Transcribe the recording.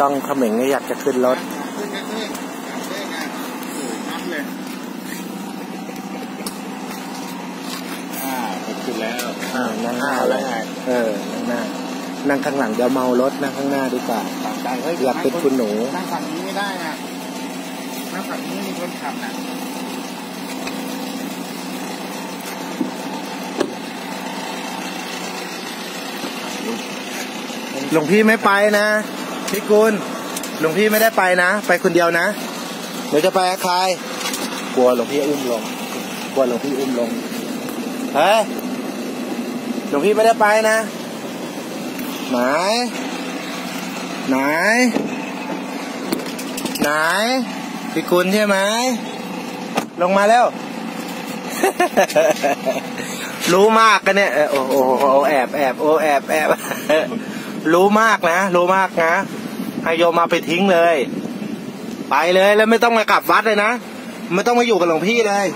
ต้องเขม่งเนี่ยอยากจะขึ้นรถขึ้นกันขึ้นขึ้นกันโอ้น้ำเลยอ่าผมขึ้นแล้วอ่านั่งหน้าอ่าเลแล้วยไงเออ นั่งหน้า นั่งข้างหลังเดี๋ยวเมารถนั่งข้างหน้าดีกว่าตามใจเฮ้ยอยากเป็นคุณหนู นั่งฝั่งนี้ไม่ได้นะนั่งฝั่งนี้มีคนขับนะหลวงพี่ไม่ไปนะ พี่กุลหลวงพี่ไม่ได้ไปนะ ไปคนเดียวนะเดี๋ยวจะไปกับใครกลัวหลวงพี่อุ้มลงกลัวหลวงพี่อุ้มลงเฮ้ยหลวงพี่ไม่ได้ไปนะไหนไหนไหนพี่กุลใช่ไหมลงมาแล้ว รู้มากกันเนี่ยเออโอ้โหโอ้โหแอบแอบโอ้แอบแอบ รู้มากนะรู้มากนะให้โยมมาไปทิ้งเลย ไปเลยแล้วไม่ต้องมากลับวัดเลยนะ ไม่ต้องมาอยู่กับหลวงพี่เลย